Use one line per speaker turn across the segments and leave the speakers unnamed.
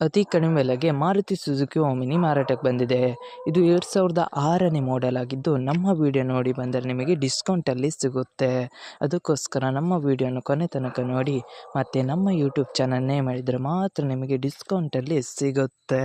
ಅತಿ ಕಡಿಮೆ ಬೆಲೆಗೆ ಮಾರುತಿ ಸುಜುಕಿ ಓಮಿನಿ ಮಾರಾಟಕ್ಕೆ ಬಂದಿದೆ. ಇದು ಎರಡು ಸಾವಿರದ ಆರನೇ ಮಾಡೆಲ್ ಆಗಿದ್ದು, ನಮ್ಮ ವಿಡಿಯೋ ನೋಡಿ ಬಂದರೆ ನಿಮಗೆ ಡಿಸ್ಕೌಂಟಲ್ಲಿ ಸಿಗುತ್ತೆ. ಅದಕ್ಕೋಸ್ಕರ ನಮ್ಮ ವಿಡಿಯೋನ ಕೊನೆ ತನಕ ನೋಡಿ, ಮತ್ತು ನಮ್ಮ ಯೂಟ್ಯೂಬ್ ಚಾನಲ್ ನೇಮ್ ಮಾಡಿದರೆ ಮಾತ್ರ ನಿಮಗೆ ಡಿಸ್ಕೌಂಟಲ್ಲಿ ಸಿಗುತ್ತೆ.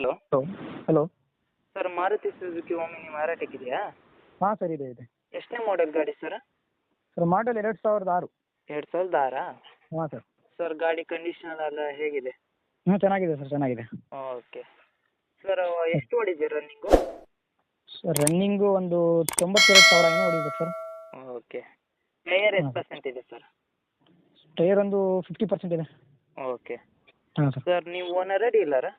Hello
hello hello
sir Maruti Suzuki Omni ಮಾರಾಟಕ್ಕಿದೆಯಾ
ಹಾಂ ಸರ್ ಇದೆ ಇದೆ.
ಎಷ್ಟನೇ ಮಾಡೆಲ್ ಗಾಡಿ ಸರ್
ಸರ್ ಮಾಡೆಲ್ ಎರಡು ಸಾವಿರದ ಆರು.
ಎರಡು ಸಾವಿರದ ಆರಾ?
ಹಾಂ ಸರ್
ಸರ್ ಗಾಡಿ ಕಂಡೀಷನ್ ಎಲ್ಲ ಹೇಗಿದೆ?
ಹ್ಞೂ ಚೆನ್ನಾಗಿದೆ ಸರ್ ಚೆನ್ನಾಗಿದೆ.
ಓಕೆ ಸರ್ ಎಷ್ಟು ಹೊಡಿದ್ದೀರಿ ರನ್ನಿಂಗು
ಸರ್ ರನ್ನಿಂಗು ಒಂದು ತೊಂಬತ್ತೆರಡು ಸಾವಿರ ಏನೋ ಹೊಡಿಬೇಕು ಸರ್
ಓಕೆ ಟೈಯರ್ ಎಷ್ಟು. ಪರ್ಸೆಂಟ್ ಇದೆ ಸರ್
ಟೈರ್ ಒಂದು ಫಿಫ್ಟಿ ಪರ್ಸೆಂಟ್ ಇದೆ.
ಓಕೆ
ಹಾಂ ಸರ್
ಸರ್ ನೀವು ರೆಡಿ ಡೀಲರಾ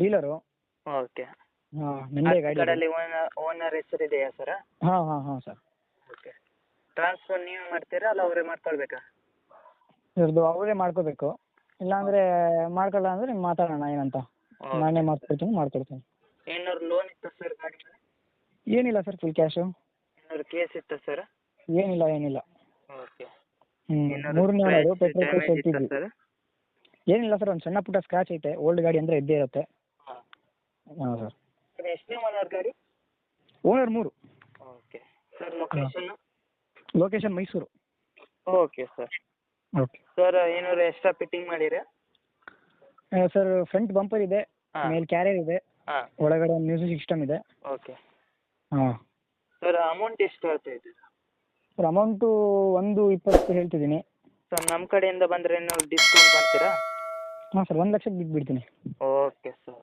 ಡೀಲರು.
ಓಕೆ.
ಹಾಂ ನಿಮ್ಮದೇ ಗಾಡಿ
ಕಡೆಯಲ್ಲಿ ಓನರ್ ಓನರ್ ಹೆಸರು ಇದೆಯಾ ಸರ್?
ಹಾಂ ಹಾಂ ಹಾಂ ಸರ್.
ಓಕೆ. ಟ್ರಾನ್ಸ್ಫರ್ ನೀವೇ ಮಾಡ್ತೀರಾ ಅಲ್ಲ ಅವರೇ ಮಾಡ್ಕೊಳ್ಬೇಕಾ?
ಇವ್ರದ್ದು ಅವರೇ ಮಾಡ್ಕೋಬೇಕು. ಇಲ್ಲಾಂದರೆ ಮಾಡ್ಕೊಳ್ಳ ಅಂದರೆ ಮಾತಾಡೋಣ ಏನಂತ. ನಾನೇ ಮಾಡ್ಕೊಡ್ತೀನಿ ಮಾಡ್ಕೊಡ್ತೀನಿ.
ಏನಾದ್ರು ಲೋನ್ ಇತ್ತಾ ಸರ್ ಗಾಡಿ
ಏನಿಲ್ಲ ಸರ್ ಫುಲ್ ಕ್ಯಾಶು
ಏನಾದ್ರು ಕೇಸ್ ಇತ್ತಾ ಸರ್?
ಏನಿಲ್ಲ ಏನಿಲ್ಲ.
ಓಕೆ.
ಹ್ಞೂ ಮೂರನೇ ಪೆಟ್ರೋಲ್ ಕೊಟ್ಟಿದ್ವಿ ಹೇಳ್ತಿದ್ವಿ
ಸರ್?
ಏನಿಲ್ಲ ಸರ್ ಒಂದು ಸಣ್ಣ ಪುಟ್ಟ ಸ್ಕ್ರಾಚ್ ಐತೆ ಓಲ್ಡ್ ಗಾಡಿ ಅಂದರೆ ಇದ್ದೇ ಇರುತ್ತೆ.
ಹಾಂ.
ಹಾಂ ಸರ್.
ಎಷ್ಟನೇ ಓನರ್ ಗಾಡಿ?
ಓನರ್ ಮೂರು.
Okay. Sir location
location Mysuru.
Okay sir.
Okay.
Sir ಏನಾದ್ರು ಎಕ್ಸ್ಟ್ರಾ ಫಿಟ್ಟಿಂಗ್ ಮಾಡಿರಾ?
ಸರ್ ಫ್ರಂಟ್ ಬಂಪರ್ ಇದೆ
ಹಾಂ.
ಮೇಲ್ ಕ್ಯಾರಿಯರ್ ಇದೆ
ಹಾಂ.
ಒಳಗಡೆ ಮ್ಯೂಸಿಕ್ ಸಿಸ್ಟಮ್ ಇದೆ.
ಓಕೆ.
ಹಾಂ.
ಸರ್ ಅಮೌಂಟ್ ಎಷ್ಟು ಹೇಳ್ತಾ ಇದ್ದೀರಾ
ಸರ್ ಅಮೌಂಟು ಒಂದು ಇಪ್ಪತ್ತು ಹೇಳ್ತಿದ್ದೀನಿ.
ಸರ್ ನಮ್ಮ ಕಡೆಯಿಂದ ಬಂದರೆ ಏನಾದ್ರು ಡಿಸ್ಕೌಂಟ್ ಮಾಡ್ತೀರಾ?
ಹಾಂ ಸರ್ ಒಂದು ಲಕ್ಷಕ್ಕೆ ಬಿಟ್ಟು ಬಿಡ್ತೀನಿ.
Okay sir.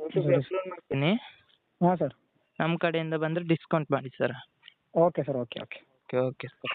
ಯೂಟ್ಯೂಬ್ ಅಪ್ಲೋಡ್ ಮಾಡ್ತೀನಿ.
ಹಾಂ ಸರ್.
ನಮ್ಮ ಕಡೆಯಿಂದ ಬಂದರೆ ಡಿಸ್ಕೌಂಟ್ ಮಾಡಿ sir.
Okay sir okay okay.
Okay okay sir.